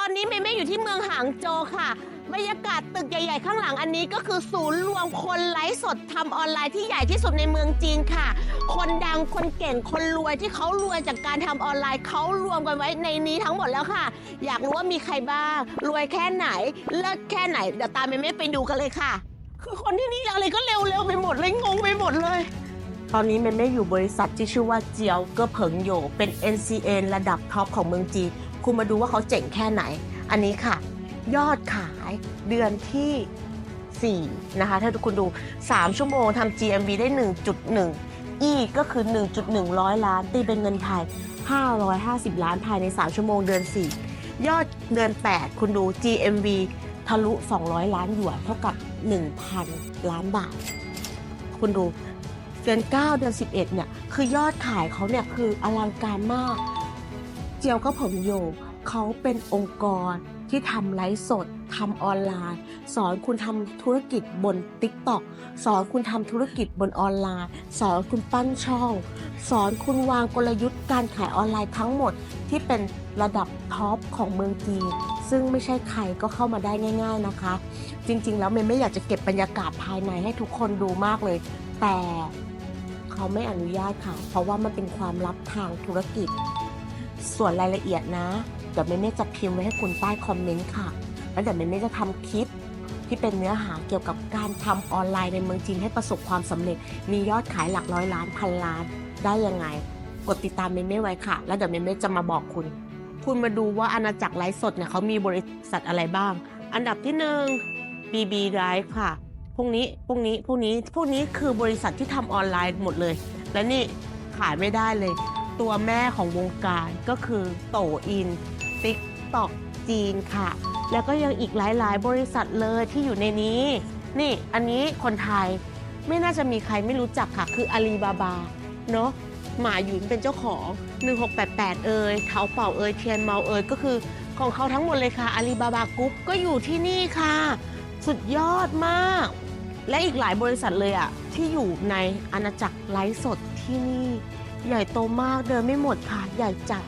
อนนี้เมย์ไม่อยู่ที่เมืองหางโจวค่ะ บรรยากาศตึกใหญ่ ๆ ข้างหลังอันนี้ก็คือศูนย์รวมคนไลฟ์สดทำออนไลน์ที่ใหญ่ที่สุดในเมืองจีนค่ะ คนดังคนเก่งคนรวยที่เขารวยจากการทำออนไลน์เขารวมกันไว้ในนี้ทั้งหมดแล้วค่ะ อยากรู้ว่ามีใครบ้าง รวยแค่ไหน เลิศแค่ไหนเดี๋ยวตามเมย์ไม่ไปดูกันเลยค่ะ คือคนที่นี่อะไรก็เร็วๆไปหมดเลยงงไปหมดเลย ตอนนี้เมย์ไม่อยู่บริษัทที่ชื่อว่าเจียวเก็เผิงโหยเป็น NCN ระดับท็อปของเมืองจีน คุณมาดูว่าเขาเจ๋งแค่ไหน อันนี้ค่ะ ยอดขายเดือนที่4นะคะถ้าทุกคนดู 3 ชั่วโมงทำ GMV ได้ 1.1 E ก็คือ 1.1 ร้อยล้าน ตีเป็นเงินไทย 550 ล้านภายใน 3 ชั่วโมงเดือน 4 ยอดเดือน 8 คุณดู GMV ทะลุ 200 ล้านหยวนเท่ากับ 1,000 ล้านบาท คุณดู เดือน 9 เดือน 11 เนี่ย คือยอดขายเขาเนี่ย คืออลังการมาก เจียวก็ผมโยเขาเป็นองค์กรที่ทำไลฟ์สดทำออนไลน์ สอนคุณทำธุรกิจบน TikTok สอนคุณทำธุรกิจบนออนไลน์ สอนคุณปั้นช่อง สอนคุณวางกลยุทธ์การขายออนไลน์ทั้งหมดที่เป็นระดับท็อปของเมืองจีนซึ่งไม่ใช่ใครก็เข้ามาได้ง่าย ๆนะคะ จริง ๆ แล้วเมย์ไม่อยากจะเก็บบรรยากาศภายในให้ทุกคนดูมากเลย แต่เขาไม่อนุญาตค่ะ เพราะว่ามันเป็นความลับทางธุรกิจ ส่วนรายละเอียดนะ เดี๋ยวเมเน่จะพิมพ์ไว้ให้คุณใต้คอมเมนต์ค่ะ แล้วเดี๋ยวเมเน่จะทำคลิปที่เป็นเนื้อหาเกี่ยวกับการทำออนไลน์ในเมืองจีนให้ประสบความสำเร็จ มียอดขายหลักร้อยล้านพันล้าน ได้ยังไง กดติดตามเมเน่ไว้ค่ะ แล้วเดี๋ยวเมเน่จะมาบอกคุณ คุณมาดูว่าอาณาจักรไลฟ์สดเนี่ยเขามีบริษัทอะไรบ้าง อันดับที่หนึ่ง BB Drive ค่ะพวกนี้พวกนี้พวกนี้พวกนี้คือบริษัทที่ทำออนไลน์หมดเลย และนี่ขายไม่ได้เลย ตัวแม่ของวงการก็คือโตอินติ๊กตอกจีนค่ะ แล้วก็ยังอีกหลาย ๆ บริษัทเลยที่อยู่ในนี้ นี่อันนี้คนไทยไม่น่าจะมีใครไม่รู้จักค่ะ คืออาลีบาบาเนาะหมาหยุนเป็นเจ้าของ 1688 เอ่ยเทาเป่าเอ่ยเทียนเมาเอ่ยก็คือของเขาทั้งหมดเลยค่ะอาลีบาบากรุ๊ปก็อยู่ที่นี่ค่ะ สุดยอดมาก และอีกหลายบริษัทเลยอะที่อยู่ในอาณาจักรไลฟ์สดที่นี่ ใหญ่โตมากเดินไม่หมดค่ะ ใหญ่จัด